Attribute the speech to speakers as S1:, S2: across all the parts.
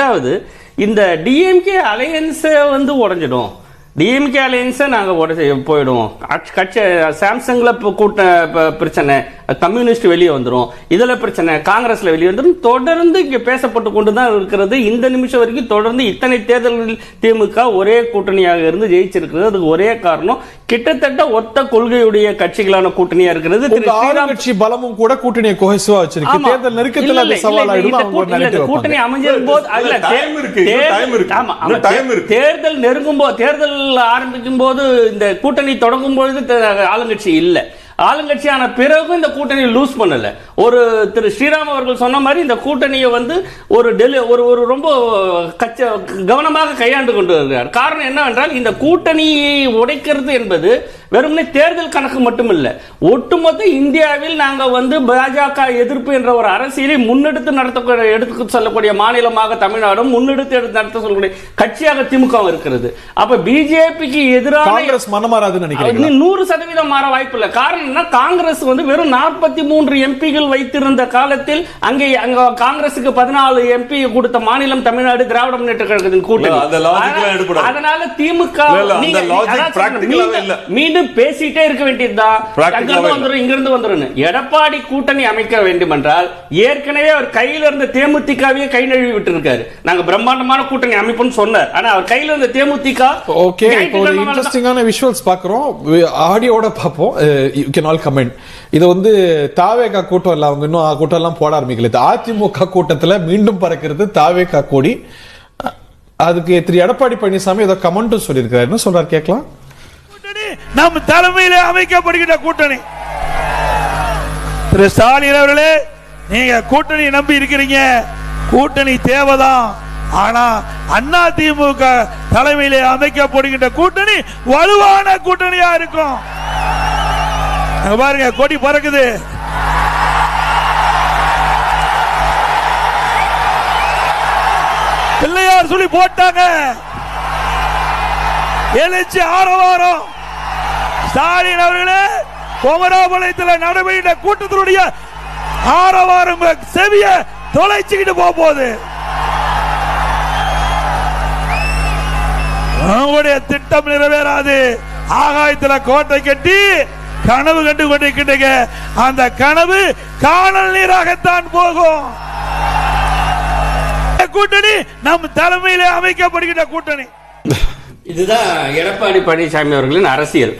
S1: ரெண்டாவது இந்த டிஎம்கே அலையன்ஸை வந்து உடஞ்சிடும். டிஎம்கே அலையன்ஸை நாங்கள் உடச்சி போயிடுவோம். கட்சி- கட்சி சாம்சங்கில் இப்போ கூட்ட பிரச்சனை. கம்யூனிஸ்ட் வெளியே வந்துடும் இதில் பிரச்சனை. காங்கிரஸில் வெளியே வந்துடும் தொடர்ந்து இங்கே பேசப்பட்டு கொண்டு தான் இருக்கிறது. இந்த நிமிஷம் வரைக்கும் தொடர்ந்து இத்தனை தேர்தல்களில் திமுக ஒரே கூட்டணியாக இருந்து ஜெயிச்சிருக்கிறது. அதுக்கு ஒரே காரணம் கிட்டத்தட்ட ஒத்த கொள்கையுடைய கட்சிகளான கூட்டணியா இருக்கிறது. திரு
S2: உங்க
S1: ஸ்ரீராம்
S2: ஆளுங்கட்சி பலமும் கூட கூட்டணியை கோஹெசிவா வச்சிருக்கு. தேர்தல் நெருக்கத்துல
S1: கூட்டணி-. அமைஞ்சிரும் போது தேர்தல்- நெருங்கும் போது தேர்தல் ஆரம்பிக்கும் போது இந்த கூட்டணி தொடங்கும் பொழுது ஆளுங்கட்சி இல்ல. ஆளுங்கட்சியான பிறகு இந்த கூட்டணியை லூஸ் பண்ணல. ஒரு திரு ஸ்ரீராம் அவர்கள் சொன்ன மாதிரி இந்த கூட்டணியை வந்து ஒரு டெல்லி ஒரு ஒரு ரொம்ப கச்ச கவனமாக கையாண்டு கொண்டு வருகிறார். காரணம் என்னவென்றால் இந்த கூட்டணியை உடைக்கிறது என்பது வெறுமனே தேர்தல் கணக்கு மட்டுமில்ல. ஒட்டுமொத்த இந்தியாவில் நாங்க வந்து பாஜக எதிர்ப்பு என்ற ஒரு அரசியலை முன்னெடுத்து நடத்தக்கூடிய எடுத்து சொல்லக்கூடிய மாநிலமாக தமிழ்நாடும் முன்னெடுத்து எடுத்து நடத்த சொல்லக்கூடிய கட்சியாக திமுக இருக்கிறது. அப்ப பிஜேபிக்கு எதிரான
S2: காங்கிரஸ் மனமாறாதுன்னு
S1: நூறு சதவீதம் மாற வாய்ப்பு இல்லை காரணம் என்ன காங்கிரஸ் வந்து வெறும் நாற்பத்தி மூன்று எம்பிகள் வைத்திருந்த காலத்தில் அங்கே அங்க காங்கிரசுக்கு பதினாலு எம்பி கொடுத்த மாநிலம் தமிழ்நாடு திராவிட முன்னேற்ற கழகத்தின் கூட்டணி. அதனால திமுக மீண்டும் பேசிட்டே இருக்க வேண்டியதுதான் அங்கிருந்து இங்கிருந்து வந்துரும் எடப்பாடி கூட்டணி அமைக்க வேண்டும் என்றால் ஏற்கனவே அவர் கையில இருந்த தேமுதிகவே கை நழுவி விட்டு இருக்காரு நாங்க பிரம்மாண்டமான கூட்டணி அமைப்புன்னு சொன்னார். ஆனா அவர் கையில இருந்த தேமுதிக
S2: ஓகே இப்போ இன்ட்ரெஸ்டிங்கான விஷுவல்ஸ் பாக்குறோம் ஆடியோட பார்ப்போம். Can all comment. இது வந்து தாவேகா கூட்டம் இல்லை அவங்க இன்னும் கூட்டம் எல்லாம் போட ஆரம்பிக்கல. இது அதிமுக கூட்டத்தில் மீண்டும் பறக்கிறது தாவேகா கோடி. அதுக்கு திரு எடப்பாடி பழனிசாமி ஏதோ கமெண்ட்டும் சொல்லியிருக்கிறார். என்ன சொல்றாரு கேட்கலாம்.
S3: கூட்டணி. நம் தலைமையிலே அமைக்கப்படுகின்ற கூட்டணி. திரு ஸ்டாலின் அவர்களே நீங்க கூட்டணி நம்பி இருக்கிறீங்க. கூட்டணி தேவைதான். ஆனா அண்ணா திமுக தலைமையிலே அமைக்கப்படுகின்ற கூட்டணி வலுவான கூட்டணியா இருக்கும். பாருங்க கொடி பறக்குது. பிள்ளையார் சொல்லி போட்டாங்க. எழுச்சி ஆரவாரம். ஸ்டாலின் அவர்களே குமராபாளையத்தில் நடைபெற்ற கூட்டத்தினுடைய ஆரவாரம் செவிய தொலைச்சுக்கிட்டு போக போகுது. உங்களுடைய திட்டம் நிறைவேறாது. ஆகாயத்தில் கோட்டை கட்டி கனவு கண்டு கொண்டிருக்கின்றீங்க அந்த கனவு காணல் நீராகத்தான் போகும். கூட்டணி நம் தலைமையிலே அமைக்கப்படுகின்ற கூட்டணி.
S1: இதுதான் எடப்பாடி பழனிசாமி அவர்களின் அரசியல்.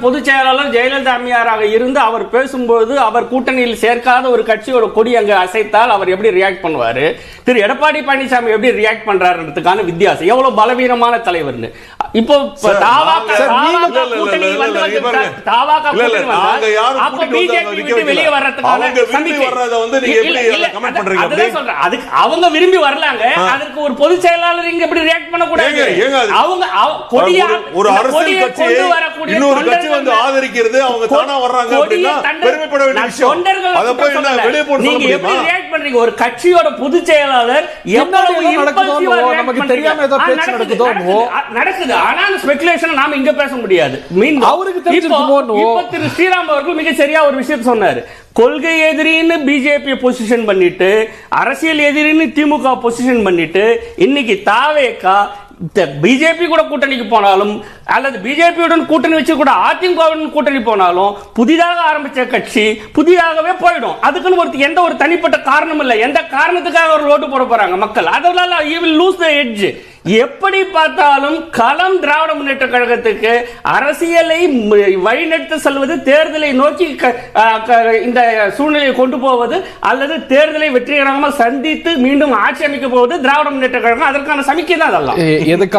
S1: பொதுச் செயலாளர் ஜெயலலிதா அம்மையாராக இருந்து அவர் பேசும்போது அவர் கூட்டணியில் சேர்க்காத ஒரு கட்சியோட கொடி அங்க அசைத்தால் அவர் எப்படி ரியாக்ட் பண்ணுவாரு? திரு. எடப்பாடி பழனிசாமி எப்படி ரியாக்ட் பண்றாருன்றதுக்கான வித்தியாசம். எவ்வளவு பலவீனமான தலைவர்னு. இப்போ வெளியே. வர்றதுக்கான
S4: அவங்க விரும்பி
S1: வரலாங்க. அதுக்கு ஒரு பொதுச் செயலாளர் இங்க எப்படி ரியாக்ட்
S4: ஏங்க அது-
S1: அவங்க அவ- கொடியா-
S4: ஒரு- அரசியல்
S1: வரக்கூடிய
S4: இன்னொரு கட்சி வந்து ஆதரிக்கிறது அவங்க தானா வர்றாங்க அப்படின்னா பெருமைப்பட வேண்டிய விஷயம்.
S1: தொண்டர்களை
S4: அதை போய் என்ன. வெளியே போட்டு
S1: நீங்க எப்படி react பண்றீங்க? ஒரு கட்சியோட பொதுச் செயலாளர் எவ்வளவு
S2: நடக்குதோ நமக்கு. தெரியாம ஏதோ பேச்சு
S1: நடக்குது,
S2: நடக்குதோ.
S1: ஆனா அந்த ஸ்பெகுலேஷன் நாம இங்க பேச முடியாது. மீண்டும்
S2: அவருக்கு தெரிஞ்சிருக்குமோ
S1: இப்போ- திரு ஸ்ரீராம் அவர்கள் மிக சரியா ஒரு விஷயம் சொன்னாரு. கொள்கை எதிரின்னு பிஜேபி பொசிஷன் பண்ணிட்டு அரசியல் எதிரின்னு திமுக பொசிஷன் பண்ணிட்டு இன்னைக்கு தாவேக்கா பிஜேபி கூட கூட்டணிக்கு போனாலும் அல்லது பிஜேபியுடன் கூட்டணி வச்சு கூட அதிமுகவுடன் கூட்டணி போனாலும் புதிதாக ஆரம்பித்த கட்சி புதிதாகவே போயிடும். அதுக்குன்னு ஒரு எந்த ஒரு தனிப்பட்ட காரணமும் இல்லை. எந்த காரணத்துக்காக ஒரு ஓட்டு போட போகிறாங்க மக்கள்? அதனால you will lose the edge எப்படி பார்த்தாலும் களம் திராவிட முன்னேற்ற கழகத்துக்கு அரசியலை வழிநடத்த செல்வது தேர்தலை நோக்கி க- இந்த சூழ்நிலையை கொண்டு போவது அல்லது தேர்தலை வெற்றிகரமாக சந்தித்து மீண்டும் ஆட்சி அமைக்க போவது திராவிட முன்னேற்ற கழகம். அதற்கான சமிக்கை தான் அதெல்லாம்
S2: எதுக்காக